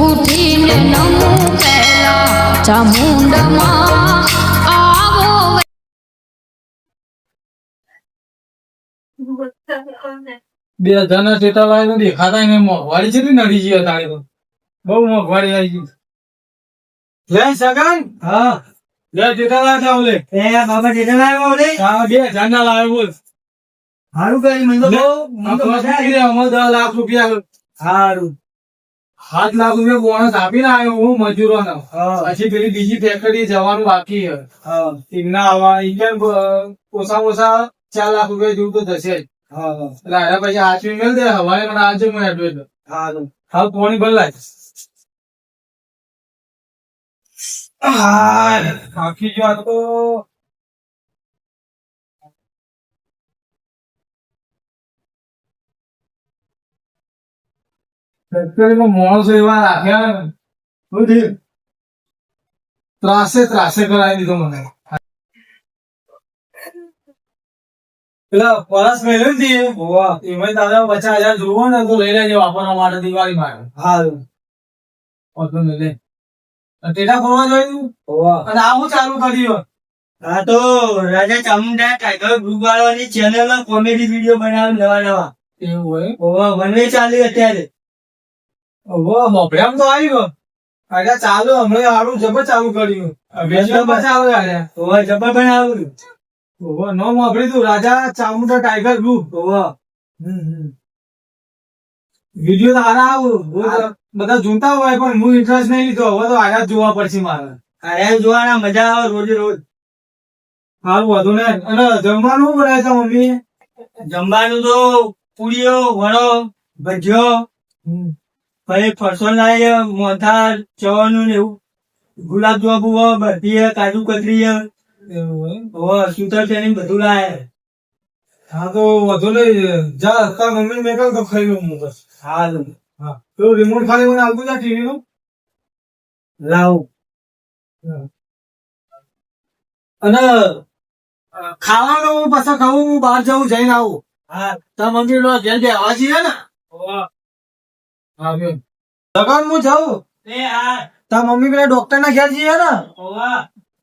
ઉઠીને નમું પહેલા ચામુંડમાં આવો બે હજાર ના ટેટા લાવે તો દેખાતા ને મોંઘવારી છે નડી ગઈ તારે તો. બહુ મોંઘવારી આવી ગઈ. લે સગન. હા. લે ટેટા લાવે છે ઓલે એ બાબા લાવ્યો રે હા બે હજાર ના લાવે બોલ. સારું કરી મને તો બહુ મને તો મજા આવી. દસ લાખ રૂપિયા. સારું સાત લાખ રૂપિયા બોનસ આપીને આવ્યો હું મજૂરોનો. હા. પછી પેલી બીજી ફેક્ટરી જવાનું બાકી એમના આવા ઇન્ડિયન ઓછા ઓછા ચાર લાખ રૂપિયા જેવું તો થશે જ. હા. એટલે આના પછી આચવી મેળ દે હવારે મને આજે હું એડવેટ હા પોણી બદલાય આખી ગયો આ તો ફેક્ટરીમાં માણસો એવા રાખ્યા થયું? ત્રાસે ત્રાસે કરાવી દીધો મને. પેલા પરસ મેળવ્યું ને તે, એમાં દાદા પચાસ હજાર જોવો ને તો લઈ લેજો વાપરવા માટે દિવાળી માટે. સારું વાંધો નહીં લે. ટેટા ફરવા જોયું? હોવા અને આવું ચાલુ કર્યું આ તો રાજા ચામુંડા ટાઈગર ગ્રુપ વાળાની ચેનલ કોમેડી વીડિયો બનાવે નવા નવા. એવું હોય? હોવા વનવે ચાલી અત્યારે. ઓહો મોભરામ તો આવી ગયો. અરે ચાલુ હમણાં સારું જબર ચાલુ કર્યું. જબર? બનાવ્યું નો તું રાજા ચામુંડા ટાઈગર ગ્રુપ હોવા વીડિયો તો હારા આવું. બધા જોતા હોય પણ હું ઇન્ટરેસ્ટ નહીં લીધો. હવે તો આગળ જોવા પડશે મારે. અરે જોવાના મજા આવે રોજ રોજ. સારું વધુ ને અને જમવાનું શું બનાવ્યું છે મમ્મી? જમવાનું તો પૂરીઓ વડો ભજીયો. પછી ફરસો લાવીએ મોથા ચવાનું ને એવું. ગુલાબ જાંબુ બરફી હે, કાજુ કતરી સુતર તેની બધું લાય. હા તો વધુ નહીં. જા તાર મમ્મી મેં કહ્યું તો ખાઈ લઉં હું બસ. હારું હા. તો રિમોટ ખાલી મને આવતું જા ટીવી નું? લાવ. અને ખાવાનું હું પાછા ખાવું હું બહાર જવું જઈને આવું. હા. તાર મમ્મી લો બે બેહવા છીએ ને. હા બે લગન હું જાઉં? એ હા તાર મમ્મી પેલા ડોક્ટર ના ઘેર જઈએ ને?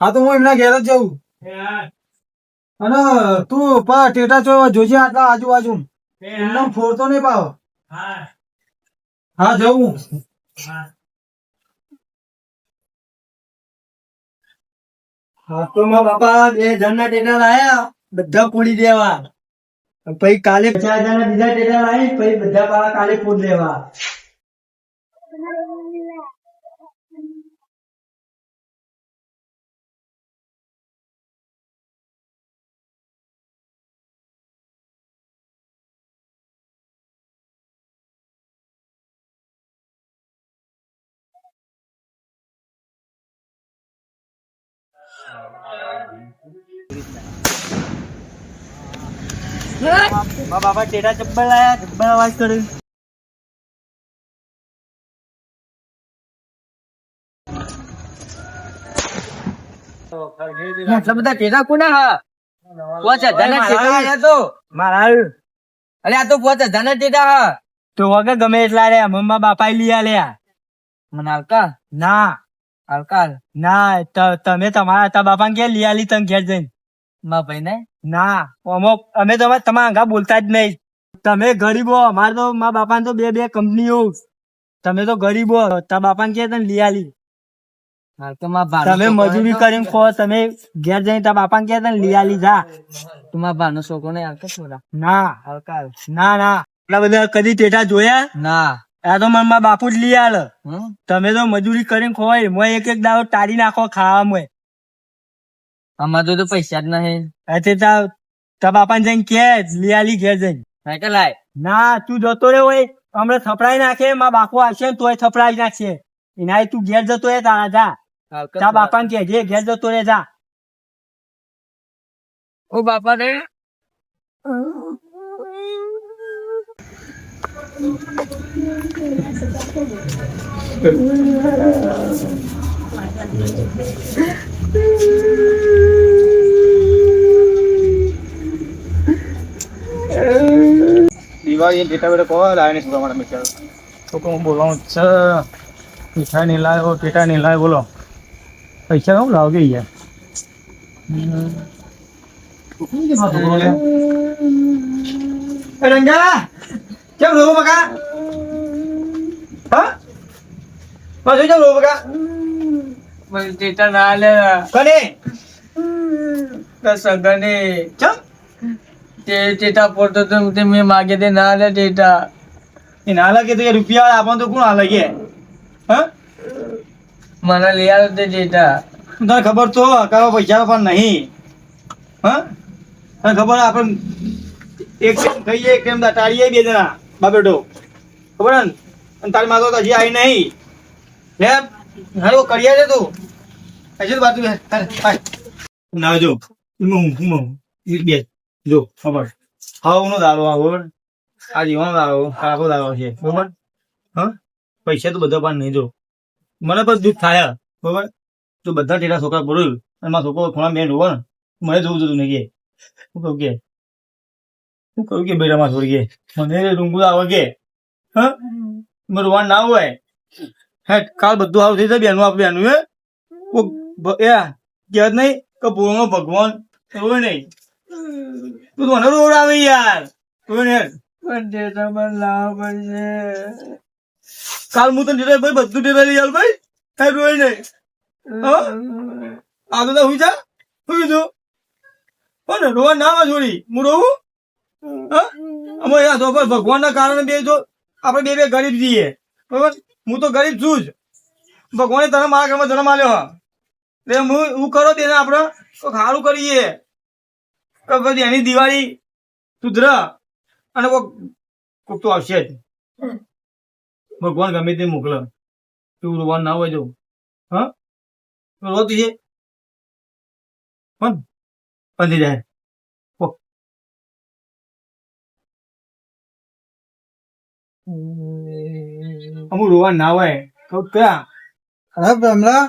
હા તો હું એમના ઘેર જ જાઉં. અને તું પા ટેટા ચો જોજે આટલા આજુબાજુ. એમનો ફોડતો નહીં પાવ. હા. હા જવું હા. હા તો મારા બાપા બે જણના ટેટા લાયા બધા પૂરી દેવા. પછી કાલે પચાસ હજાર ના બીજા ટેટા લાવી પછી બધા કાલે પૂરી દેવા મારા ટેટા ચપ્પલ લાયા ચપ્પલ અવાજ કરે આટલા બધા ટેટા કોના હા? પાંચ હજાર ટેટા તો. મારા અરે આ તો પોચ હજાર ના ટેટા હા. તો વગર ગમે એટલા રે મમ્મા બાપા લઈ આલ્યા. મને હાલકા? ના. હાલકા? ના તમે તમારા તા બાપા ક્યાં લઈ આલી તમે ઘેર જઈને? મા ભાઈ ને ના અમુક અમે તો તમારા આગા બોલતા જ નહીં. તમે ગરીબો અમારે તો મા બાપા તો બે બે કંપનીઓ. તમે તો ગરીબો તા બાપા કે તને ભાનો તમે મજૂરી કરીને ખો તમે ઘેર જઈને તા બાપા કે તને લઈ જા. તમારા ભાનો છોકરો ને હલકા છોરા? ના. હલકા ના ના. એટલા બધા કદી ટેટા જોયા? ના. આ તો મને મારા બાપુ જ લઈ આલ. તમે તો મજૂરી કરીને ખોવાય. મોય એક એક દાવો તારી નાખો ખાવામાં. અમાર તો પૈસા જ નહીં. એટલે તા તા બાપા જઈને કે લિયાલી ઘેર જઈને. સાયકલ લાય? ના તું જતો રે હોય હમણાં થપડાઈ નાખે મારા બાપુ આવશે ને તોય થપડાઈ નાખશે. એના તું ઘેર જતો રે તારા જા. તા બાપા ને કહેજે ઘેર જતો રે જા. ઓ બાપા રે. દિવાળી ડેટા બેટા કોવા લાવે ને પ્રમાણે મેં તો હું બોલવાનું છે. મીઠાઈ નહીં લાવ્યો ટેટા નહીં લાવ્યો બોલો. પૈસા કેમ લાવજો યાર. રંગા કેમ રોવો બકા? હા? પાછું કેમ રોવો બકા? ટેટા ના લે કને? સગને ચમ ટેટા પડતો તો તે મેં માગે તે ના લે ટેટા. એ ના લાગે તો રૂપિયા આપણને તો કોણ હાલે કે હા? મને લઈ આવ્યો તે ટેટા. તને ખબર તો કાવા પૈસા પણ નહીં. હા? તને ખબર આપણે એક ટાઈમ ખાઈએ એક ટાઈમ ટાળીએ બે જણા બાબેટો ખબર ને? અને તારી માતો તો હજી આવી નહીં. લે હાલો કરીએ છે તું. હજી બાજુ. ના જો. હું હું. એક બે. જો, ખબર. હા નો દારો આવો આ જીવાનો દારો કાકો દારો છે બરોબર હા? પૈસા તો બધા પણ નહીં, જો. મને પણ દુઃખ થાય બરોબર તો બધા ટેટા છોકરા બોલું, અને મારા છોકરો થોડા મેં ને, મને જોવું જોતું નહીં કે. હું કહું કે, હું કહું કે બેટા માં છોડી કે, મને ડુંગું આવે કે, હા? મને રોવાનું ના હોય. હે, કાલ બધું આવું થઈ જાય બેનું આપણે બેનું હે? એ કહેવત નહીં, કે પૂર્ણ ભગવાન, એવું નહીં. તું મને રોડ આવે યાર? કોઈને પણ ટેટા મને લાવવા પડશે. કાલ હું તને ભાઈ બધું ટેટા લઈ આવ ભાઈ. કઈ રોય નહીં. હા? આ તો હુઈ જા. હુઈ જો. પણ રોવા ના આવે છોડી. હું રોવું? હા? અમે યાર તો ભગવાન ના કારણે બે જો આપણે બે બે ગરીબ જઈએ બરોબર? હું તો ગરીબ છું જ. ભગવાને તને મારા ઘરમાં જન્મ આલ્યો હા એટલે હું હું કરો તેને આપણે. સારું કરીએ. તો પછી એની દિવાળી સુધર અને કોક કોક તો આવશે જ. ભગવાન ગમે તે મોકલે. તું રોવાનું ના હોય જો હા? રોતી છે પણ પંદી જાય. અમુક રોવા ના હોય તો ક્યાં? અરે ભમલા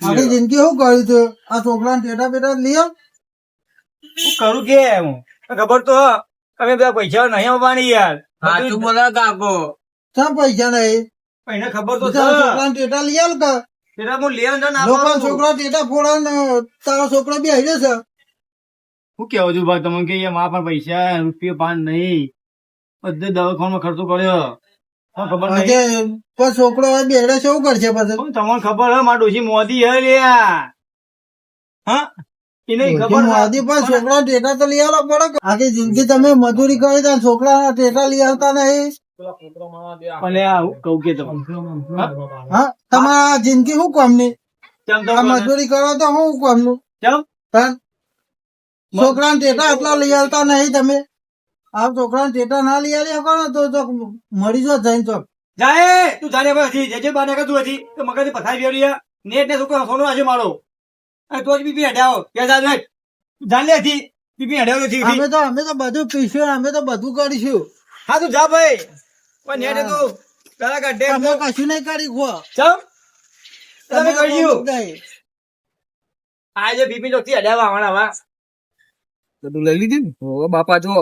મારી જિંદગી શું કર્યું છે? આ છોકરા ટેટા બેટા લઈ આવ. શું કરું કે? હું ખબર તો અમે બધા પૈસા નહીં આવવાની યાર. સાચું બોલા કાકો. શા પૈસા નહીં? એને ખબર તો છે બિચારા છોકરાને ટેટા લઈ આવ કે? પેલા હું લઈ ને લોકો છોકરા ટેટા ફોડા ને તારો છોકરો બી આવી જશે. હું કેવું છું ભાઈ તમે કે મા પણ પૈસા રૂપિયા પાન નહીં. બધે દવાખાનામાં ખર્ચો કર્યો. પણ છોકરો બેડે શું કરશે પછી? તમને ખબર હે મારા ડોશી મોદી હે લ્યા. હા? એને ખબર હે? મોદી પણ છોકરા ટેટા તો લઈ આવવા પડે આખી જિંદગી તમે મજૂરી કરી તા છોકરા ટેટા લઈ આવતા નહીં. હું કહું કે તમે હા? હા? તમારા જિંદગી શું કામની? કેમ તો આ મજૂરી કરો તો શું કામનું? કેમ તાન છોકરાને ટેટા એટલા લઈ આવતા નહીં તમે? આ છોકરાને ટેટા ના લઈ આવ્યા કરો તો મળી મરી જો જઈને તો. જાય તું જાણે જજે બાને કે તું હતી મગજ પથાઈ ગયો નેટ ને છોકરો સોનો આજે મારો. તો જ બીપી હટાવો નથી અમે તો અમે તો બધું પીશું અમે તો બધું કરીશું. હા તું જા ભાઈ. પણ નેટ તું તારા કાઢે તમે કશું નહીં કરી ખો ચમ? તમે તમે આજે બીપી ચોથી હટાવવા આવવાના વા બધું લઈ લીધું ને? બાપા જો.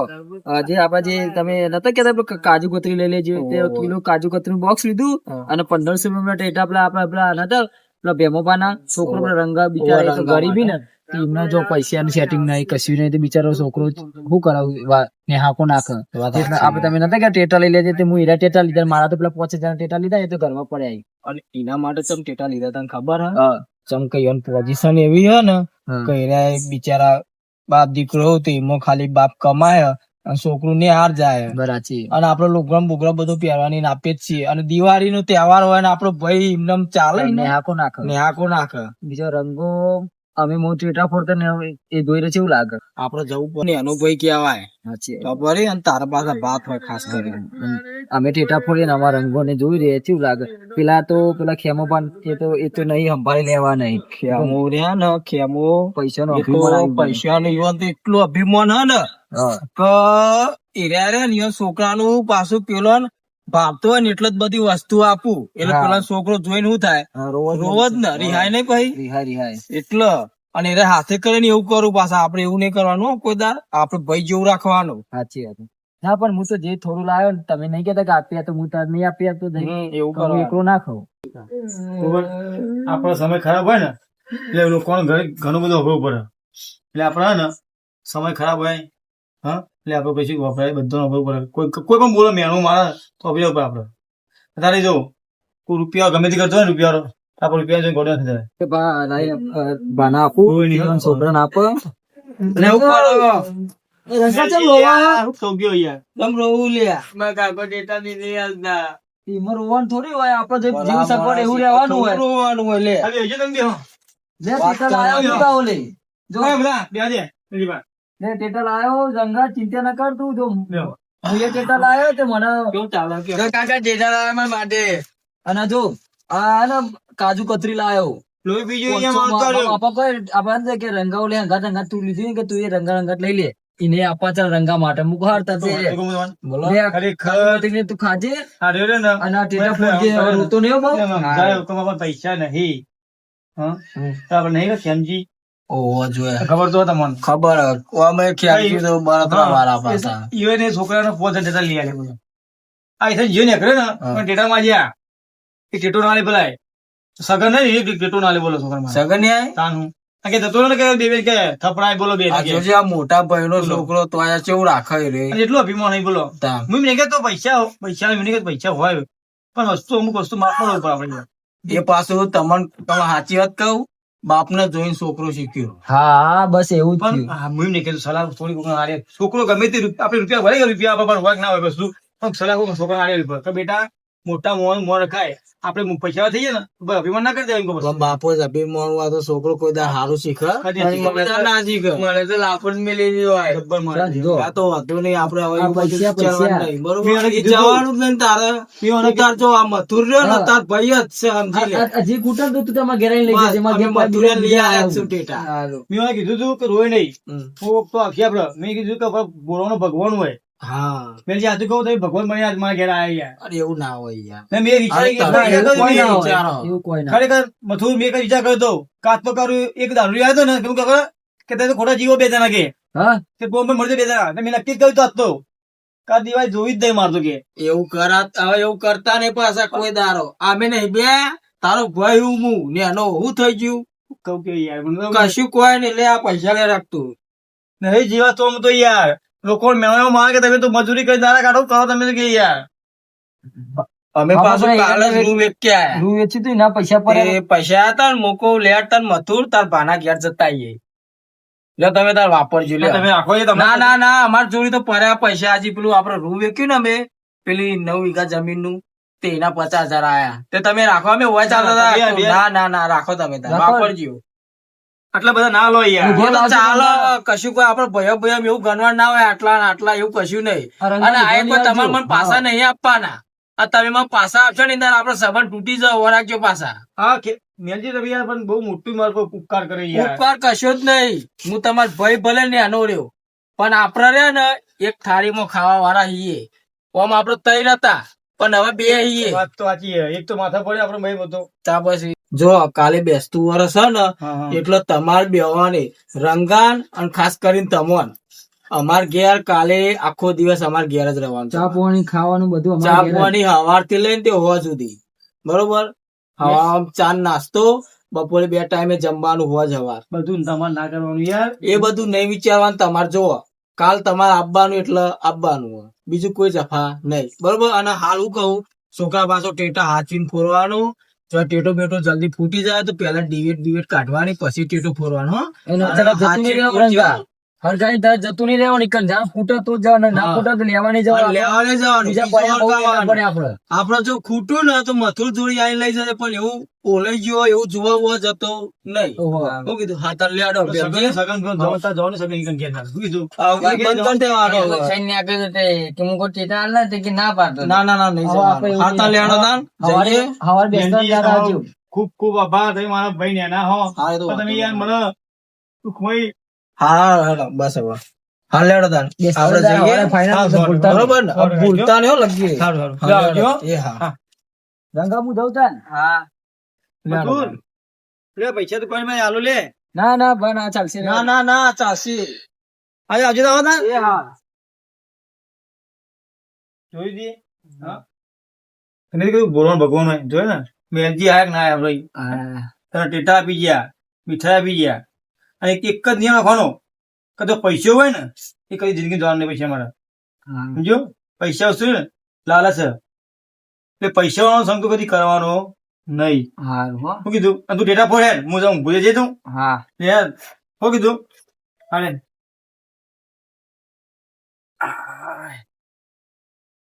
આજે આપડે જે તમે નતા કેતા કાજુ કતરી લઈ લેજો. તે કિલો કાજુ કતરી બોક્સ લીધું અને પંદરસો રૂપિયા ટેટા પેલા આપડા પેલા નતા. પેલા ભેમોપાના છોકરો રંગ રંગા બિચારા ગરીબી ને એમના જો પૈસાનું સેટિંગ નહીં કશું નહીં તો બિચારો છોકરો શું કરાવું? ને હાકો નાખે. આપણે તમે નતા કે ટેટા લઈ લેજે તે હું હીરા ટેટા લીધા મારા તો પેલા પાંચ હજાર ટેટા લીધા એ તો ઘરમાં પડ્યા અને એના માટે ચમ ટેટા લીધા તને ખબર હા? ચમ કઈ પોઝિશન એવી હે ને કઈ બિચારા બાપ દીકરો તો એમાં ખાલી બાપ કમાય છોકરું ને હાર જાય. બરાચી. અને આપડે લોગરામ બોગરામ બધું પહેરવાની આપીએ જ છીએ. અને દિવાળી નો તહેવાર હોય ને આપડો ભાઈ એમને ચાલે ને. હાકો નાખે. ને હાકો નાખે. બીજો રંગો અમે મો ટેટા ફોડતા ને એ જોઈ રહ્યો છે એવું લાગે. આપડે જવું પડે એનો ભાઈ કહેવાય. ખબર અને તારા પાસે ભાત હોય ખાસ કરીને. અમે ટેટા ફોડીએ ને અમારા રંગો ને જોઈ રહ્યા કેવું લાગે. પેલા તો પેલા ખેમો પણ એ તો એ તો નહીં સંભાળી લેવા નહીં. ખેમો રહ્યા ને ખેમો. પૈસા નો પૈસા નો તો એટલું અભિમાન હે ને. કે એરિયા ને છોકરાનું પાછું પેલો ભાવતો હોય ને એટલે જ બધી વસ્તુ આપું. એટલે પેલા છોકરો જોઈને શું થાય? રોવ જ ને રિહાય નહીં ભાઈ? રિહાય રિહાય એટલે અને એને હાથે કરીને એવું કરું પાછા આપડે એવું નહીં કરવાનું કોઈ દાર આપડે ભાઈ જેવું રાખવાનું. સાચી વાત ના પણ હું તો જે થોડું લાવ્યો ને તમે નહીં કેતા કે આપી તો હું તને નહીં આપી આપતો એવું કરો એકલો ના ખાવ આપણો સમય ખરાબ હોય ને એટલે લોકોને ઘણું બધું અભાવ પડે. એટલે આપણા ને સમય ખરાબ હોય હા? એટલે આપણે પછી વપરાય બધો વપરાય પડે. કોઈ કોઈ પણ બોલો મેણું મારે તો અભાવ પડે આપણે તારે જો કોઈ રૂપિયા ગમે તે કરતો હોય ને રૂપિયા આપણે રૂપિયા જોઈને ગોડા થઈ જાય કે બા લાઈ, બાના આપું કોઈ નહીં. છોકરાને આપો. ને ની આપણે જે જીવ સગવડ એવું રહેવાનું હોય. રોવાનું હોય લે. ખાલી હજી તમે બેહો. લે ટેટા લાયો હું કાં ઓલે? જો. બધા બેહો દે. પેલી વાર. લે લાયો જંગા ચિંતા ન કર તું જો. હું એ ટેટા લાયો તે મને કેવું ચાલે કે કાકા લાવ્યા મારા માટે. અને જો આ ને કાજુ કતરી લાયો. લોહી બીજું અહીંયા મારતો રહ્યો. આપા કોઈ આપણને કે રંગાવ લે રંગાત રંગાત તું લીધી કે તું એ રંગા રંગાત લઈ લે. એને આપવા ચાલ રંગા માટે. મુખાર હારતા તે તો કહું તમને. બોલો. ખરેખર. કાજુ તું ખાજે. રહ્યો રે ના. અને ટેટા ફૂટજે રોતો નહીં બહુ પૈસા નહીં. હા. તો આપણે નહીં કે ઓહો ખબર તો તમને? ખબર અમે ખ્યાલ કીધો બળતરા વાળા પાછા ઈવન છોકરાનો પોચ ડેટા લઈ આલે બધો. આ ઇથે જે નીકળે ને? પણ ડેટા માં જ્યાં એ ટેટો ના લે પેલા સગન નહીં એક ટેટો ના બોલો છોકરા માં સગન ન્યાય તાનું. કે જતો ને કે બે બે કે થપડાય બોલો બે આ કે. જોજે આ મોટા ભાઈ નો છોકરો તો આયા કેવું રાખે રે? એટલો અભિમાન નહીં બોલો. હું મને તો પૈસા પૈસા મને કે પૈસા હોય. પણ વસ્તુ અમુક વસ્તુ માપવાનો ઉપર આપણે એ પાછું તમને તમે સાચી વાત કહું? બાપને જોઈને છોકરો શીખ્યો. હા બસ એવું જ પણ હા, હું એમને કીધું સલાહ થોડી છોકરો ગમે તે આપણે રૂપિયા ભલે રૂપિયા આપવા પણ વર્ક ના હોય વસ્તુ. પણ સલાહ છોકરા આડે બેટા મોટા મોન મોન રખાય. આપણે પૈસા થઈ જાય ને અભિમાન ના કરી દેવાય પણ બાપો જ અભિમાન હોય તો છોકરો કોઈ દા સારું શીખે? કદી અને શીખે. મને તો ના શીખે. મને તો મેલેલી હોય. જબ્બર મારે. આ તો વાંધો નહીં આપણે હવે પૈસા, પૈસા. નહીં, બરોબર? મેં જવાનું જ નહીં તારે. તું તાર જો આ મથુર રહ્યો ને તાર ભાઈ જ છે સમજી લે. હજી કૂટર તો તું તમારા ઘરે લઈ જજે મારા ઘેર મથુરે લઈ આયા આવ્યા છું ટેટા. મેં કીધું તું કે રોય નહીં. હું તો આખી આપડે મેં કીધું કે બોરવાનો ભગવાન હોય. હા. મેં જે કહું તો ભગવાન મને આજ મારા ઘેર આવ્યા યાર. અરે એવું ના હોય યાર. મેં વિચારી તો ખરેખર મથુર મેં કઈ વિચાર કર્યો તો કાચ તો કરું એક દારૂ આવ્યો ને કેવું ખબર કે તે ખોટા જીવો બે જણા કે. હા? કે બોમ્બે મળજો બે જણા. મેં નક્કી જ કર્યું તો આજ તો. કા દિવાળી જોવી જ નહીં મારતો કે. એવું કરા હવે એવું કરતા નહીં પાછા કોઈ દારો. આમે નહીં બે તારો ભાઈ હું હું ને એનો હું થઈ ગયું? કહું કે યાર તો કશું કોઈ નહીં લે આ પૈસા લે રાખતું નહીં જીવા તો હું તો યાર. લોકો મેળો માં કે તમે તો મજૂરી કરી દાડા કાઢો કરો તમે કે યાર. અમે પાછું કાલે રૂ એને- રૂમ વેચી આયા. રૂ વેચી તું ના પૈસા પર એ પૈસા હતા ને મોકો લેટ તાર મથુર તાર ભાના ઘેર જતા આઈએ. લે તમે તાર વાપરજો લે તમે રાખો તમે ના ના ના અમાર જોડી તો પર્યા પૈસા હજી પેલું આપડે રૂ વેચ્યું ને અમે પેલી નવ વીઘા જમીનનું તે એના પચાસ હજાર આયા. તે તમે રાખો અમે હોય ચાલતા ના ના ના રાખો તમે તાર વાપરજો. આટલા બધા ના લો યાર. ચાલો કશું કોઈ આપડે ભયો ભયો એવું ગણવા ના હોય આટલા આટલા એવું કશું નહીં. અને આ કોઈ તમારે મને પાસા પાછા નહીં આપવાના. આ તમે મને પાસા આપશો ને અંદર આપડે સંબંધ તૂટી જાવ રાખજો પાસા. હા મેલજી રવિ યાર પણ બહુ મોટું મારો ઉપકાર કરે યાર. ઉપકાર કશો જ નહીં. હું તમાર ભય ભલે ને આનો રહ્યો. પણ આપડે રે ને એક થાળીમાં ખાવા વાળા હીએ. ઓમ આપડે તૈન હતા પણ હવે બે હીએ. વાત તો સાચી એક તો માથા પડે આપડે ભાઈ બધો તા પછી જો કાલે બેસતું વર્ષ છે ને એટલે તમારે બેવાની રંગાન અને ખાસ કરીને તમોન. અમાર ઘેર કાલે આખો દિવસ અમાર ઘેર જ રહેવાનું ચા પાણી ખાવાનું બધું ચા જ. પાણી હવારથી લઈને તે હોવા સુધી. બરોબર? હવા ચા નાસ્તો બપોરે બે ટાઈમે જમવાનું હોવા જવાર બધું તમારે ના કરવાનું યાર. એ બધું નહીં વિચારવાનું તમારે જોવો. કાલ તમારે આપવાનું એટલે આપવાનું બીજું કોઈ જફા નહીં. બરોબર? અને હાલ હું કહું છોકરા પાછો ટેટા હાચવીને ફોરવાનું. જો ટેટો બેટો જલ્દી ફૂટી જાય તો પેલા ડિવેટ બિવેટ કાઢવાની પછી ટેટો ફોરવાનો. હરગાઈ તરત જતું નહીં રહેવાનું ઈકન. જ્યાં ફૂટે તો જ જવાનું, ના. ફૂટે તો લેવાની જવાનું. લેવાને જવાનું. બીજા પડ્યા પડે આપણે. આપડે જો ખૂટું ને તો મથુર જોડી આવીને લઈ જશે પણ એવું ઓલાઈ ગયો હોય, એવું જોવા હોવા જતો નહીં. કીધું? હા તાર લેડો સગન જમતા જાઓ ને સગન ઈકન ઘેર ના. શું કીધું? બંધ કરી દેવાનો હવે. ના ના ના નહીં હવે હા તાર લેડો તાન જઈએ. હવારે બેસતા બેનજી, આવજો. ખૂબ ખૂબ આભાર. તમે મારા ભાઈ ને ના હો તમે યાર મને સુખમય હા હા બસ હવે. હા લેડો તાન આપણે જઈએ. હા. બરોબર ને? ભૂલતા નહીં લગીએ. સારું સારું. હા, એ હા. રંગા હું જઉં તાન. મથુર, લે પૈસા તો કોઈ મેં આલુ લે. ના ના ભાઈ ના ચાલશે. ના ના ના ચાલશે. આજે આવજો તો આવો તાન. એ હા. જોઈ દે હા. કીધું બોલવાનું ભગવાન હોય. ને? મેલજી આયા ના આયા ભાઈ? હા. તને ટેટા આપી ગયા મીઠાઈ આપી ગયા. અને એક જ નિયમ રાખવાનો. કે તો પૈસો હોય ને એ કદી જિંદગી જવાનું નહીં પૈસા મારા. હા. સમજો? પૈસા શું ને લાલચ છે. એટલે પૈસા વાળો સંતો કદી કરવાનો નહીં. હું. કીધું તું ડેટા ફોડ હેડ હું જાઉં ભૂલે જઈ તું હા. યાર શું કીધું હાલે